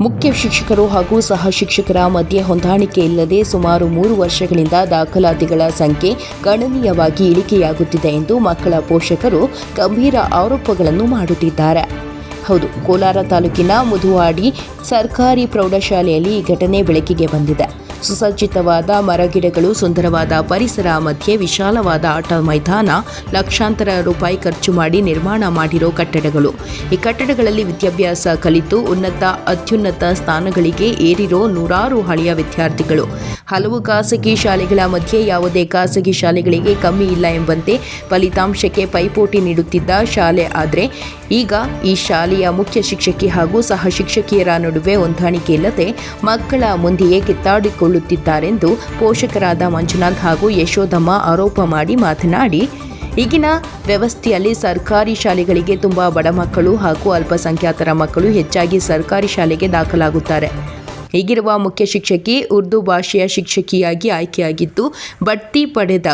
ಮುಖ್ಯ ಶಿಕ್ಷಕರು ಹಾಗೂ ಸಹ ಶಿಕ್ಷಕರ ಮಧ್ಯೆ ಹೊಂದಾಣಿಕೆ ಇಲ್ಲದೆ ಸುಮಾರು ಮೂರು ವರ್ಷಗಳಿಂದ ದಾಖಲಾತಿಗಳ ಸಂಖ್ಯೆ ಗಣನೀಯವಾಗಿ ಇಳಿಕೆಯಾಗುತ್ತಿದೆ ಎಂದು ಮಕ್ಕಳ ಪೋಷಕರು ಗಂಭೀರ ಆರೋಪಗಳನ್ನು ಮಾಡುತ್ತಿದ್ದಾರೆ. ಹೌದು, ಕೋಲಾರ ತಾಲೂಕಿನ ಮುದುವಾಡಿ ಸರ್ಕಾರಿ ಪ್ರೌಢಶಾಲೆಯಲ್ಲಿ ಈ ಘಟನೆ ಬೆಳಕಿಗೆ ಬಂದಿದೆ. ಸುಸಜ್ಜಿತವಾದ ಮರಗಿಡಗಳು, ಸುಂದರವಾದ ಪರಿಸರ, ಮಧ್ಯೆ ವಿಶಾಲವಾದ ಆಟ ಮೈದಾನ, ಲಕ್ಷಾಂತರ ರೂಪಾಯಿ ಖರ್ಚು ಮಾಡಿ ನಿರ್ಮಾಣ ಮಾಡಿರೋ ಕಟ್ಟಡಗಳು. ಈ ಕಟ್ಟಡಗಳಲ್ಲಿ ವಿದ್ಯಾಭ್ಯಾಸ ಕಲಿತು ಉನ್ನತ, ಅತ್ಯುನ್ನತ ಸ್ಥಾನಗಳಿಗೆ ಏರಿರೋ ನೂರಾರು ಹಳೆಯ ವಿದ್ಯಾರ್ಥಿಗಳು. ಹಲವು ಖಾಸಗಿ ಶಾಲೆಗಳ ಮಧ್ಯೆ ಯಾವುದೇ ಖಾಸಗಿ ಶಾಲೆಗಳಿಗೆ ಕಮ್ಮಿ ಇಲ್ಲ ಎಂಬಂತೆ ಫಲಿತಾಂಶಕ್ಕೆ ಪೈಪೋಟಿ ನೀಡುತ್ತಿದ್ದ ಶಾಲೆ ಆದರೆ ಈಗ ಈ ಶಾಲೆಯ ಮುಖ್ಯ ಶಿಕ್ಷಕಿ ಹಾಗೂ ಸಹ ಶಿಕ್ಷಕಿಯರ ನಡುವೆ ಹೊಂದಾಣಿಕೆ ಇಲ್ಲದೆ ಮಕ್ಕಳ ಮುಂದೆಯೇ ಕಿತ್ತಾಡಿಕೊಳ್ಳುತ್ತಿದ್ದಾರೆಂದು ಪೋಷಕರಾದ ಮಂಜುನಾಥ್ ಹಾಗೂ ಯಶೋಧಮ್ಮ ಆರೋಪ ಮಾಡಿ ಮಾತನಾಡಿ, ಈಗಿನ ವ್ಯವಸ್ಥೆಯಲ್ಲಿ ಸರ್ಕಾರಿ ಶಾಲೆಗಳಿಗೆ ತುಂಬ ಬಡ ಮಕ್ಕಳು ಹಾಗೂ ಅಲ್ಪಸಂಖ್ಯಾತರ ಮಕ್ಕಳು ಹೆಚ್ಚಾಗಿ ಸರ್ಕಾರಿ ಶಾಲೆಗೆ ದಾಖಲಾಗುತ್ತಾರೆ. ಹೀಗಿರುವ ಮುಖ್ಯ ಶಿಕ್ಷಕಿ ಉರ್ದು ಭಾಷೆಯ ಶಿಕ್ಷಕಿಯಾಗಿ ಆಯ್ಕೆಯಾಗಿದ್ದು, ಬಡ್ತಿ ಪಡೆದ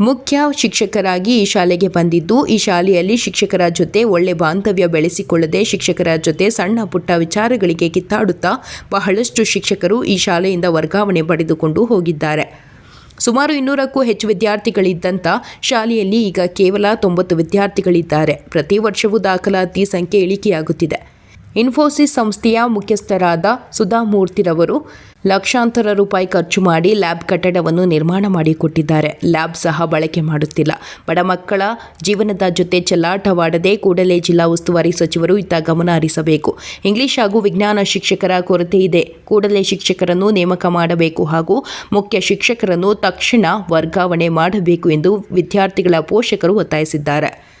ಮುಖ್ಯ ಶಿಕ್ಷಕರಾಗಿ ಈ ಶಾಲೆಗೆ ಬಂದಿದ್ದು, ಈ ಶಾಲೆಯಲ್ಲಿ ಶಿಕ್ಷಕರ ಜೊತೆ ಒಳ್ಳೆ ಬಾಂಧವ್ಯ ಬೆಳೆಸಿಕೊಳ್ಳದೆ ಶಿಕ್ಷಕರ ಜೊತೆ ಸಣ್ಣ ಪುಟ್ಟ ವಿಚಾರಗಳಿಗೆ ಕಿತ್ತಾಡುತ್ತಾ ಬಹಳಷ್ಟು ಶಿಕ್ಷಕರು ಈ ಶಾಲೆಯಿಂದ ವರ್ಗಾವಣೆ ಪಡೆದುಕೊಂಡು ಹೋಗಿದ್ದಾರೆ. ಸುಮಾರು ಇನ್ನೂರಕ್ಕೂ ಹೆಚ್ಚು ವಿದ್ಯಾರ್ಥಿಗಳಿದ್ದಂಥ ಶಾಲೆಯಲ್ಲಿ ಈಗ ಕೇವಲ ತೊಂಬತ್ತು ವಿದ್ಯಾರ್ಥಿಗಳಿದ್ದಾರೆ. ಪ್ರತಿ ವರ್ಷವೂ ದಾಖಲಾತಿ ಸಂಖ್ಯೆ ಇಳಿಕೆಯಾಗುತ್ತಿದೆ. ಇನ್ಫೋಸಿಸ್ ಸಂಸ್ಥೆಯ ಮುಖ್ಯಸ್ಥರಾದ ಸುಧಾಮೂರ್ತಿರವರು ಲಕ್ಷಾಂತರ ರೂಪಾಯಿ ಖರ್ಚು ಮಾಡಿ ಲ್ಯಾಬ್ ಕಟ್ಟಡವನ್ನು ನಿರ್ಮಾಣ ಮಾಡಿಕೊಟ್ಟಿದ್ದಾರೆ. ಲ್ಯಾಬ್ ಸಹ ಬಳಕೆ ಮಾಡುತ್ತಿಲ್ಲ. ಬಡ ಮಕ್ಕಳ ಜೀವನದ ಜೊತೆ ಚೆಲ್ಲಾಟವಾಡದೆ ಕೂಡಲೇ ಜಿಲ್ಲಾ ಉಸ್ತುವಾರಿ ಸಚಿವರು ಇತ್ತ ಗಮನ ಹರಿಸಬೇಕು. ಇಂಗ್ಲಿಷ್ ಹಾಗೂ ವಿಜ್ಞಾನ ಶಿಕ್ಷಕರ ಕೊರತೆ ಇದೆ. ಕೂಡಲೇ ಶಿಕ್ಷಕರನ್ನು ನೇಮಕ ಮಾಡಬೇಕು ಹಾಗೂ ಮುಖ್ಯ ಶಿಕ್ಷಕರನ್ನು ತಕ್ಷಣ ವರ್ಗಾವಣೆ ಮಾಡಬೇಕು ಎಂದು ವಿದ್ಯಾರ್ಥಿಗಳ ಪೋಷಕರು ಒತ್ತಾಯಿಸಿದ್ದಾರೆ.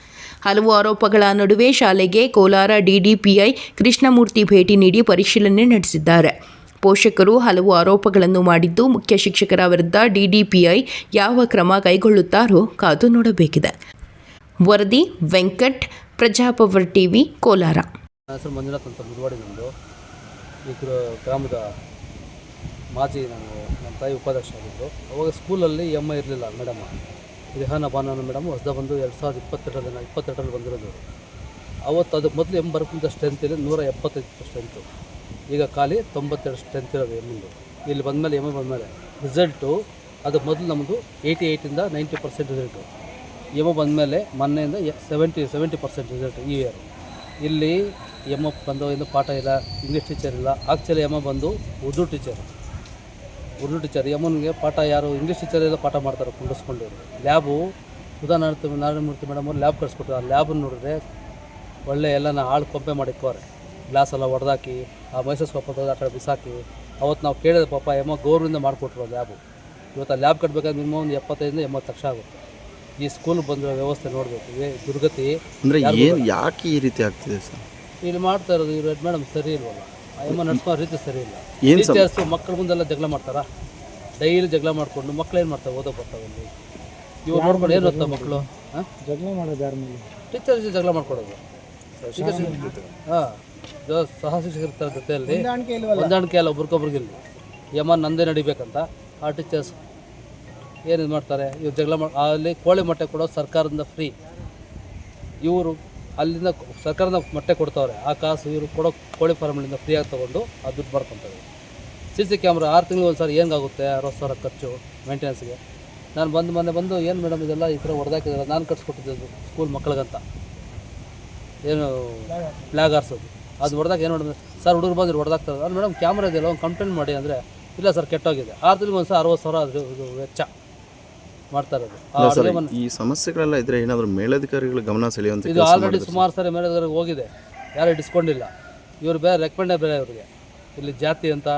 ಹಲವು ಆರೋಪಗಳ ನಡುವೆ ಶಾಲೆಗೆ ಕೋಲಾರ ಡಿಡಿಪಿಐ ಕೃಷ್ಣಮೂರ್ತಿ ಭೇಟಿ ನೀಡಿ ಪರಿಶೀಲನೆ ನಡೆಸಿದ್ದಾರೆ. ಪೋಷಕರು ಹಲವು ಆರೋಪಗಳನ್ನು ಮಾಡಿದ್ದು ಮುಖ್ಯ ಶಿಕ್ಷಕರ ವಿರುದ್ಧ ಡಿಡಿಪಿಐ ಯಾವ ಕ್ರಮ ಕೈಗೊಳ್ಳುತ್ತಾರೋ ಕಾದು ನೋಡಬೇಕಿದೆ. ವರದಿ ವೆಂಕಟ್, ಪ್ರಜಾಪವರ್ ಟಿವಿ, ಕೋಲಾರ. ನನ್ನ ಹೆಸರು ಮಂಜುನಾಥ್ ಅಂತ ಈ ಗ್ರಾಮದ ಮಾಜಿ ನಾನು ನಮ್ಮ ತಾಯಿ ಉಪಾಧ್ಯಕ್ಷ ಅವಾಗ ಸ್ಕೂಲಲ್ಲಿ ಎಂ ಐ ಇರಲಿಲ್ಲ ಮೇಡಮ್. ರಿಹಾನ ಬಾನನ ಮೇಡಮ್ ಹೊಸದ ಬಂದು ಎರಡು ಸಾವಿರದ ಇಪ್ಪತ್ತೆರಡರಲ್ಲಿ ಇಪ್ಪತ್ತೆರಡರಲ್ಲಿ ಬಂದಿರೋದು. ಅವತ್ತು ಅದು ಮೊದಲು ಎಂ ಬರೋಕ್ಕಿಂತ ಸ್ಟ್ರೆಂತ್ ಇದೆ ನೂರ ಎಪ್ಪತ್ತೈದು ಸ್ಟ್ರೆಂತು ಈಗ ಖಾಲಿ ತೊಂಬತ್ತೆರಡು ಸ್ಟ್ರೆಂತ್ ಇರೋದು ಎಮ್ಮಿಂದು ಇಲ್ಲಿ ಬಂದಮೇಲೆ ಎಂ ಐ ಬಂದಮೇಲೆ ರಿಸಲ್ಟು ಅದು ಮೊದಲು ನಮ್ಮದು ಏಯ್ಟಿ ಏಯ್ಟಿಂದ ನೈಂಟಿ ಪರ್ಸೆಂಟ್ ರಿಸಲ್ಟು ಎಂ ಬಂದಮೇಲೆ ಮೊನ್ನೆಯಿಂದ ಸೆವೆಂಟಿ ಸೆವೆಂಟಿ ಪರ್ಸೆಂಟ್ ರಿಸಲ್ಟ್ ಈ ಇಯರ್ ಇಲ್ಲಿ ಎಂ ಎಫ್ ಬಂದು ಏನು ಪಾಠ ಇಲ್ಲ ಇಂಗ್ಲೀಷ್ ಟೀಚರ್ ಇಲ್ಲ. ಆಕ್ಚುಲಿ ಎಂ ಬಂದು ಉರ್ದು ಟೀಚರ್ ಉರ್ದು ಟೀಚರ್ ಯಮನ್ಗೆ ಪಾಠ ಯಾರು ಇಂಗ್ಲೀಷ್ ಟೀಚರ್ ಎಲ್ಲ ಪಾಠ ಮಾಡ್ತಾರೆ ಕುಂಡಿಸ್ಕೊಂಡು. ಲ್ಯಾಬು ಉದಾಹರಣಾರ್ಥ ನಾರಾಯಣ ನಾರಾಯಣಮೂರ್ತಿ ಮೇಡಮ್ ಅವ್ರು ಲ್ಯಾಬ್ ಕಳಿಸ್ಕೊಟ್ರು. ಆ ಲ್ಯಾಬನ್ನು ನೋಡಿದ್ರೆ ಒಳ್ಳೆ ಎಲ್ಲನ ಹಾಳು ಕೊಂಪೆ ಮಾಡಿಕ್ಕೋರೆ ಗ್ಲಾಸ್ ಎಲ್ಲ ಹೊಡೆದಾಕಿ ಆ ಮೈಸೂರು ಆಟ ಆ ಕಡೆ ಬಿಸಾಕಿ ಅವತ್ತು ನಾವು ಕೇಳಿದ ಪಾಪ ಎಮ್ಮ ಗೌರ್ಮೆಂಟ್ ಮಾಡಿಕೊಟ್ರು ಲ್ಯಾಬು ಇವತ್ತು ಆ ಲ್ಯಾಬ್ ಕಟ್ಟಬೇಕಾದ್ರೆ ಮಿನಿಮಮ್ ಒಂದು ಎಪ್ಪತ್ತೈದರಿಂದ ಎಂಬತ್ತು ಲಕ್ಷ ಆಗುತ್ತೆ. ಈ ಸ್ಕೂಲ್ ಬಂದಿರೋ ವ್ಯವಸ್ಥೆ ನೋಡಬೇಕು. ಏ ದುರ್ಗತಿ ಅಂದರೆ ಏನು ಯಾಕೆ ಈ ರೀತಿ ಆಗ್ತಿದೆ ಸರ್? ಇಲ್ಲಿ ಮಾಡ್ತಾ ಇರೋದು ಇವ್ರು ಮೇಡಮ್ ಸರಿ ಇಲ್ವಲ್ಲ? ಅಮ್ಮ ನಡ್ಸ್ಕೋ ರೀತಿ ಸರಿ ಇಲ್ಲ. ಏನ್ ಟೀಚರ್ಸು ಮಕ್ಕಳ ಮುಂದೆಲ್ಲ ಜಗಳ ಮಾಡ್ತಾರಾ? ಡೈಲಿ ಜಗಳ ಮಾಡ್ಕೊಂಡು ಮಕ್ಕಳು ಏನು ಮಾಡ್ತಾರೆ ಓದೋ ಬರ್ತಾವೆ ಇಲ್ಲಿ ಇವ್ರು ನೋಡ್ಕೊಂಡು ಏನು ಓದ್ತಾವ ಮಕ್ಕಳು ಹಾಂ? ಜಗಳ ಮಾಡೋದು ಯಾರ ಮೇಲೆ? ಟೀಚರ್ಸ್ ಜಗಳ ಮಾಡ್ಕೊಡೋದು. ಹಾಂ. ಸಹ ಶಿಕ್ಷಕರ ಜೊತೆಯಲ್ಲಿ ಹೊಂದಾಣಿಕೆ ಎಲ್ಲ ಒಬ್ರಿಗೊಬ್ರಿಗೆ ಇರಲಿ ಯಮ ನಂದೇ ನಡಿಬೇಕಂತ ಆ ಟೀಚರ್ಸ್ ಏನಿದು ಮಾಡ್ತಾರೆ? ಇವ್ರು ಜಗಳ ಮಾಡಿ ಅಲ್ಲಿ ಕೋಳಿ ಮೊಟ್ಟೆ ಕೊಡೋದು ಸರ್ಕಾರದಿಂದ ಫ್ರೀ ಇವರು ಅಲ್ಲಿಂದ ಸರ್ಕಾರದ ಮೊಟ್ಟೆ ಕೊಡ್ತಾವ್ರೆ. ಆ ಕಾಸು ಇವರು ಕೊಡೋ ಕೋಳಿ ಫಾರ್ಮ್ಗಳಿಂದ ಫ್ರೀಯಾಗಿ ತೊಗೊಂಡು ಆ ದುಡ್ಡು ಮಾಡ್ಕೊತಾರೆ ಸಿ ಸಿ ಕ್ಯಾಮ್ರಾ ಆರು ತಿಂಗಳು ಒಂದು ಸಾರಿ ಹೆಂಗಾಗುತ್ತೆ ಅರವತ್ತು ಸಾವಿರ ಖರ್ಚು ಮೇಂಟೆನೆನ್ಸ್ಗೆ ನಾನು ಬಂದು ಮೊನ್ನೆ ಬಂದು, ಏನು ಮೇಡಮ್ ಇದೆಲ್ಲ? ಈ ಥರ ಹೊಡೆದಾಕಿದ್ರೆ. ನಾನು ಕಟ್ಸ್ಕೊಟ್ಟಿದ್ದು ಸ್ಕೂಲ್ ಮಕ್ಕಳಿಗಂತ ಏನು ಫ್ಲಾಗ್ ಆರಿಸೋದು ಅದು ಹೊಡೆದಾಗ ಏನು ಮಾಡಿದ್ರೆ ಸರ್, ಹುಡುಗರು ಬಂದು ಹೊಡೆದಾಗ್ತಾರೆ ಅದು ಮೇಡಮ್ ಕ್ಯಾಮ್ರಾ ಇದೆಯಲ್ಲ? ಒಂದು ಕಂಪ್ಲೇಂಟ್ ಮಾಡಿ. ಅಂದರೆ, ಇಲ್ಲ ಸರ್, ಕೆಟ್ಟೋಗಿದೆ. ಆರು ತಿಂಗಳು ಒಂದು ಸಲ ಅರವತ್ತು ಸಾವಿರ ಅದು ವೆಚ್ಚ. ಮಾಡ್ತಾ ಇರೋದು. ಆ ಇಲ್ಲ ಸರ್ ಅಡುಗೆ ಈ ಸಮಸ್ಯೆಗಳೆಲ್ಲ ಇದ್ರೆ ಏನಾದರೂ ಮೇಲಧಿಕಾರಿಗಳ ಗಮನ ಸೆಳೆಯುವಂತ ಇದು ಕೆಲಸ ಆಲ್ರೆಡಿ ಮಾಡಿದ್ರೆ ಸುಮಾರು ಸಾರಿ ಮೇಲೆದವರೆಗೆ ಹೋಗಿದೆ. ಯಾರು ಡಿಸ್ಕೊಂಡಿಲ್ಲ ಇವರು ಬೇರೆ ರೆಕಮೆಂಡೇ ಬೇರೆ ಇವ್ರಿಗೆ. ಇಲ್ಲಿ ಜಾತಿ ಅಂತ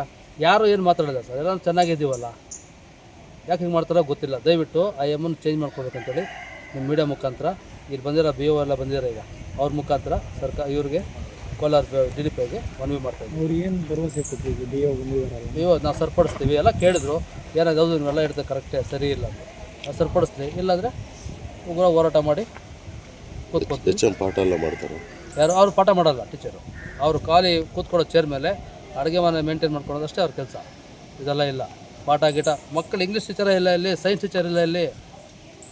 ಯಾರು ಏನು ಮಾತಾಡೋಲ್ಲ ಸರ್. ಎಲ್ಲ ಚೆನ್ನಾಗಿದ್ದೀವಲ್ಲ. ಯಾಕೆ ಹಿಂಗೆ ಮಾಡ್ತಾರೋ ಗೊತ್ತಿಲ್ಲ. ದಯವಿಟ್ಟು ಆ ಎಮ್ಮನ್ನು ಚೇಂಜ್ ಮಾಡ್ಕೊಬೇಕಂತೇಳಿ ನಿಮ್ಮ ಮೀಡಿಯಾ ಮುಖಾಂತರ ಇಲ್ಲಿ ಬಂದಿರೋ ಬಿ ಓ ಎಲ್ಲ ಬಂದಿರೋ ಈಗ ಅವ್ರ ಮುಖಾಂತರ ಸರ್ಕಾರ ಇವ್ರಿಗೆ ಕೋಲಾರ ಡಿ ಡಿ ಪಿಗೆ ಮನವಿ ಮಾಡ್ತಾಯಿದ್ವಿ ಅವ್ರು ಏನು ಭರವಸೆ ಕೊಟ್ಟಿದ್ರು ಡಿ ಒ ಬಂದಿದ್ದಾರಲ್ಲ ನೀವು ನಾವು ಸರಿಪಡಿಸ್ತೀವಿ. ಎಲ್ಲ ಕೇಳಿದ್ರು. ಏನಾದ್ರು ಹೌದು ನೀವೆಲ್ಲ ಹೇಳ್ತಾರೆ ಕರೆಕ್ಟೇ ಸರಿ ಇಲ್ಲ ಅಂತ. ಸರಿಪಡಿಸ್ತೀವಿ ಇಲ್ಲಾಂದರೆ ಉಗ್ರ ಹೋರಾಟ ಮಾಡಿ ಕೂತ್ಕೊತೀವಿ ಪಾಠ ಎಲ್ಲ ಮಾಡ್ತಾರೆ. ಯಾರು ಅವ್ರು ಪಾಠ ಮಾಡಲ್ಲ ಟೀಚರು. ಅವರು ಖಾಲಿ ಕೂತ್ಕೊಳ್ಳೋ ಚೇರ್ ಮೇಲೆ ಅಡುಗೆ ಮನೆ ಮೇಂಟೈನ್ ಮಾಡ್ಕೊಳ್ಳೋದಷ್ಟೇ ಅವ್ರ ಕೆಲಸ. ಇದೆಲ್ಲ ಇಲ್ಲ. ಪಾಠ ಗೀಟ ಮಕ್ಕಳು ಇಂಗ್ಲೀಷ್ ಟೀಚರೇ ಇಲ್ಲ ಇಲ್ಲಿ ಸೈನ್ಸ್ ಟೀಚರ್ ಇಲ್ಲ ಇಲ್ಲಿ.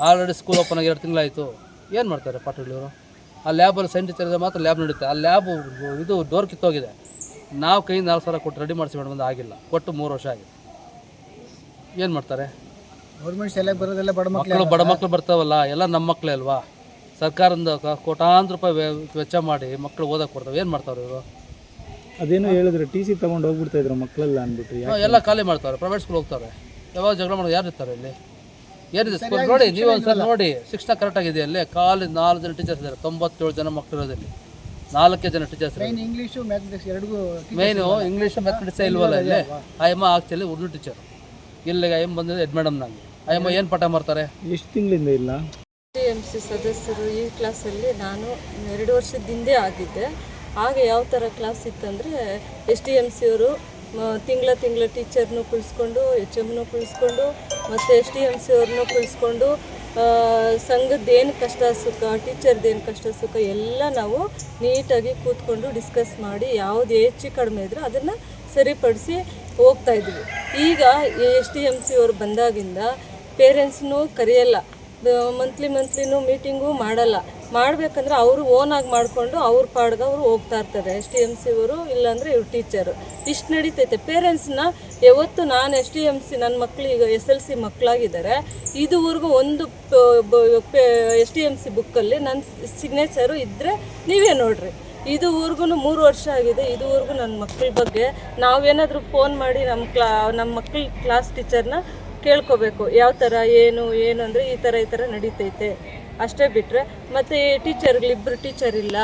ಆಲ್ರೆಡಿ ಸ್ಕೂಲ್ ಓಪನ್ ಆಗಿ ಎರಡು ತಿಂಗಳಾಯಿತು. ಏನು ಮಾಡ್ತಾರೆ ಪಾಠಗಳಿವರು ಆ ಲ್ಯಾಬಲ್ಲಿ ಸೈನ್ಸ್ ಟೀಚರ್ ಇದೆ ಮಾತ್ರ ಲ್ಯಾಬ್ ನಡೀತೆ. ಆ ಲ್ಯಾಬು ಇದು ಡೋರ್ ಕಿತ್ತೋಗಿದೆ. ನಾವು ಕೈಯಿಂದ ನಾಲ್ಕು ಸಾವಿರ ಕೊಟ್ಟು ರೆಡಿ ಮಾಡಿಸಿ ಮೇಡಮ್ ಆಗಿಲ್ಲ. ಕೊಟ್ಟು ಮೂರು ವರ್ಷ ಆಗಿದೆ. ಏನು ಮಾಡ್ತಾರೆ? ಗೌರ್ಮೆಂಟ್ ಶಾಲೆಗೆ ಬರೋದೆಲ್ಲ ಬಡ ಮಕ್ಕಳು ಬಡ ಮಕ್ಕಳು ಬರ್ತಾವಲ್ಲ ಎಲ್ಲ ನಮ್ಮ ಮಕ್ಕಳೇ ಅಲ್ವಾ? ಸರ್ಕಾರದಿಂದ ಕ- ಕೋಟ್ಯಾಂತರ ರೂಪಾಯಿ ವೆ- ವೆಚ್ಚ ಮಾಡಿ ಮಕ್ಕಳು ಓದಕ್ಕೆ ಕೊಡ್ತಾವೆ. ಏನು ಮಾಡ್ತಾವ್ರೆ ಇವರು? ಅದೇನೋ ಹೇಳಿದ್ರೆ ಟಿ ಸಿ ತಗೊಂಡು ಹೋಗ್ಬಿಡ್ತಾ ಇದ್ರು ಮಕ್ಕಳೆಲ್ಲ ಅಂದ್ಬಿಟ್ಟು ಯಾಕೆ? ಎಲ್ಲ ಖಾಲಿ ಮಾಡ್ತಾರೆ ಪ್ರೈವೇಟ್ ಸ್ಕೂಲ್ ಹೋಗ್ತಾರೆ. ಯಾವಾಗ ಜಗಳ ಮಾಡೋದು ಯಾರು ಇರ್ತಾರೆ ಇಲ್ಲಿ? ಏನಿದೆ ಸ್ಕೂಲ್ ನೋಡಿ ನೀವು ಒಂದ್ಸಲ ನೋಡಿ ಶಿಕ್ಷಣ ಕರೆಕ್ಟ್ ಆಗಿದೆ ಅಲ್ಲಿ. ಖಾಲಿ ನಾಲ್ಕು ಜನ ಟೀಚರ್ಸ್ ಇದ್ದಾರೆ ತೊಂಬತ್ತೇಳು ಜನ ಮಕ್ಕಳು ಇರೋದಲ್ಲಿ ನಾಲ್ಕೇ ಜನ ಟೀಚರ್ಸ್ ಇಂಗ್ಲೀಷು ಮ್ಯಾಥಮೆಟಿಕ್ಸ್ ಎರಡಿಗೂ ಮೇನು ಇಂಗ್ಲೀಷ್ ಮ್ಯಾಥಮೆಟಿಕ್ಸ್ ಇಲ್ವಲ್ಲ ಇಲ್ಲಿ? ಅಯ್ಯಮ್ಮ ಆಕ್ಚುಲಿ ಉರ್ದು ಟೀಚರ್ ಇಲ್ಲಿಗೆ ಅಯ್ಯಮ್ಮ ಬಂದಿದೆ ಹೆಡ್ ಮೇಡಮ್ ನನಗೆ ಐ ಎಂ ಏನು ಪಾಠ ಮಾಡ್ತಾರೆ? ಎಷ್ಟು ತಿಂಗಳಿಂದ ಇಲ್ಲ. ಟಿ ಎಂ ಸಿ ಸದಸ್ಯರು ಈ ಕ್ಲಾಸಲ್ಲಿ ನಾನು ಎರಡು ವರ್ಷದಿಂದ ಆಗಿದ್ದೆ. ಆಗ ಯಾವ ಥರ ಕ್ಲಾಸ್ ಇತ್ತಂದರೆ ಎಸ್ ಡಿ ಎಂ ಸಿಯವರು ತಿಂಗಳ ತಿಂಗಳ ಟೀಚರ್ನು ಕುಳಿಸ್ಕೊಂಡು ಎಚ್ ಎಮ್ನು ಕುಳಿಸ್ಕೊಂಡು ಮತ್ತು ಎಸ್ ಡಿ ಎಂ ಸಿ ಅವ್ರನ್ನೂ ಕುಳಿಸ್ಕೊಂಡು ಸಂಘದ್ದೇನು ಏನು ಕಷ್ಟ ಸುಖ ಟೀಚರ್ದೇನು ಏನು ಕಷ್ಟ ಸುಖ ಎಲ್ಲ ನಾವು ನೀಟಾಗಿ ಕೂತ್ಕೊಂಡು ಡಿಸ್ಕಸ್ ಮಾಡಿ ಯಾವುದು ಹೆಚ್ಚು ಕಡಿಮೆ ಇದ್ದರೆ ಅದನ್ನು ಸರಿಪಡಿಸಿ ಹೋಗ್ತಾ ಇದ್ವಿ. ಈಗ ಎಸ್ ಡಿ ಎಂ ಸಿ ಅವರು ಬಂದಾಗಿಂದ ಪೇರೆಂಟ್ಸ್ನೂ ಕರೆಯಲ್ಲ. ಮಂತ್ಲಿ ಮಂತ್ಲಿನೂ ಮೀಟಿಂಗು ಮಾಡಲ್ಲ. ಮಾಡಬೇಕಂದ್ರೆ ಅವರು ಓನಾಗಿ ಮಾಡಿಕೊಂಡು ಅವ್ರ ಪಾಡ್ಗೆ ಅವರು ಹೋಗ್ತಾ ಇರ್ತಾರೆ. ಎಸ್ ಟಿ ಎಂ ಸಿ ಅವರು ಇಲ್ಲಾಂದರೆ ಇವ್ರು ಟೀಚರು. ಇಷ್ಟು ನಡೀತೈತೆ. ಪೇರೆಂಟ್ಸ್ನ ಯಾವತ್ತು ನಾನು ಎಸ್ ಟಿ ಎಂ ಸಿ ನನ್ನ ಮಕ್ಕಳು ಈಗ ಎಸ್ ಎಲ್ ಸಿ ಮಕ್ಕಳಾಗಿದ್ದಾರೆ ಇದುವರೆಗೂ ಒಂದು ಎಸ್ ಟಿ ಎಂ ಸಿ ಬುಕ್ಕಲ್ಲಿ ನನ್ನ ಸಿಗ್ನೇಚರು ಇದ್ದರೆ ನೀವೇ ನೋಡ್ರಿ. ಇದುವರೆಗೂ ಮೂರು ವರ್ಷ ಆಗಿದೆ ಇದುವರೆಗೂ ನನ್ನ ಮಕ್ಕಳ ಬಗ್ಗೆ. ನಾವೇನಾದರೂ ಫೋನ್ ಮಾಡಿ ನಮ್ಮ ಕ್ಲಾ ನಮ್ಮ ಮಕ್ಕಳ ಕ್ಲಾಸ್ ಟೀಚರ್ನ ಕೇಳ್ಕೋಬೇಕು ಯಾವ ಥರ ಏನು ಏನು ಅಂದರೆ ಈ ಥರ ಈ ಥರ ನಡೀತೈತೆ. ಅಷ್ಟೇ ಬಿಟ್ಟರೆ ಮತ್ತು ಟೀಚರ್ಗಳಿಬ್ಬರು ಟೀಚರ್ ಇಲ್ಲ.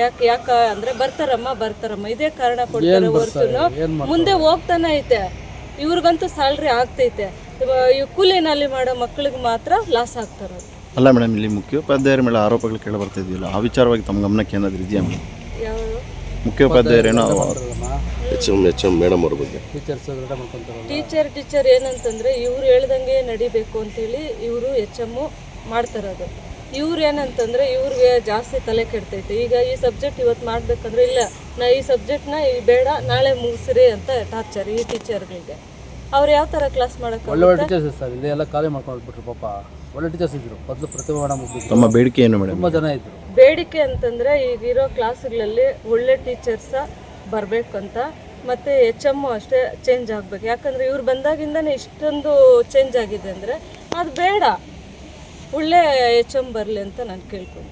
ಯಾಕೆ ಯಾಕ ಅಂದರೆ ಬರ್ತಾರಮ್ಮ ಬರ್ತಾರಮ್ಮ. ಇದೇ ಕಾರಣ ಕೊಡ್ತಾರೆ ಹೊರತು ಮುಂದೆ ಹೋಗ್ತಾನೆ ಐತೆ. ಇವ್ರಿಗಂತೂ ಸ್ಯಾಲ್ರಿ ಆಗ್ತೈತೆ. ಈ ಕೂಲಿನಲ್ಲಿ ಮಾಡೋ ಮಕ್ಕಳಿಗೆ ಮಾತ್ರ ಲಾಸ್ ಆಗ್ತಾರದು ಅಲ್ಲ ಮೇಡಮ್ ಇಲ್ಲಿ ಮುಖ್ಯೋಪಾಧ್ಯಾಯರ ಮೇಲೆ ಆರೋಪಗಳು ಕೇಳಿ ಬರ್ತಾ ಇದೆಯಲ್ಲ ಆ ವಿಚಾರವಾಗಿ ತಮ್ಮ ಗಮನಕ್ಕೆ ಏನಾದರೂ ಇದೆಯಾ madam? ಮುಖ್ಯೋಪಾಧ್ಯಾಯರೇನೋ H M H M madam ಅವ್ರ ಬಗ್ಗೆ. ಟೀಚರ್ಸ್ ಟೀಚರ್ ಟೀಚರ್ ಏನಂತಂದರೆ ಇವ್ರು ಹೇಳ್ದಂಗೆ ನಡಿಬೇಕು ಅಂತೇಳಿ ಇವರು ಎಚ್ ಎಮ್ಮು ಮಾಡ್ತಾರದು ಇವ್ರು ಏನಂತಂದರೆ ಇವ್ರಿಗೆ ಜಾಸ್ತಿ ತಲೆ ಕೆಡ್ತೈತೆ. ಈಗ ಈ ಸಬ್ಜೆಕ್ಟ್ ಇವತ್ತು ಮಾಡಬೇಕಂದ್ರೆ ಇಲ್ಲ ನಾ ಈ ಸಬ್ಜೆಕ್ಟ್ನ ಬೇಡ ನಾಳೆ ಮುಗಿಸ್ರಿ ಅಂತ ಟಾರ್ಚರ್ ಈ ಟೀಚರ್ಗಳಿಗೆ. ಅವ್ರು ಯಾವ ಥರ ಕ್ಲಾಸ್ ಮಾಡೋಕ್ಕೆ ಒಳ್ಳೆ ಒಳ್ಳೆ ಟೀಚರ್ಸ್ ಸರ್ ಇದೆಲ್ಲ ಎಲ್ಲ ಖಾಲಿ ಮಾಡ್ಕೊಂಡು ಬಿಟ್ರು ಪಾಪ. ಒಳ್ಳೆ ಟೀಚರ್ಸ್ ಇದ್ರು. ಮೊದಲು ಪ್ರತಿಭಾ ಮೇಡಮ್ ತಮ್ಮ ಬೇಡಿಕೆ ಏನು ಮೇಡಮ್. ತುಂಬ ಜನ ಇದ್ರು. ಬೇಡಿಕೆ ಅಂತಂದರೆ ಈಗಿರೋ ಕ್ಲಾಸ್ಗಳಲ್ಲಿ ಒಳ್ಳೆ ಟೀಚರ್ಸ ಬರಬೇಕಂತ ಮತ್ತು ಎಚ್ ಎಮ್ಮು ಅಷ್ಟೇ ಚೇಂಜ್ ಆಗಬೇಕು. ಯಾಕಂದ್ರೆ ಇವ್ರು ಬಂದಾಗಿಂದನೇ ಇಷ್ಟೊಂದು ಚೇಂಜ್ ಆಗಿದೆ ಅಂದರೆ ಅದು ಬೇಡ. ಒಳ್ಳೆ ಎಚ್ ಎಂ ಬರಲಿ ಅಂತ ನಾನು ಕೇಳ್ತೀನಿ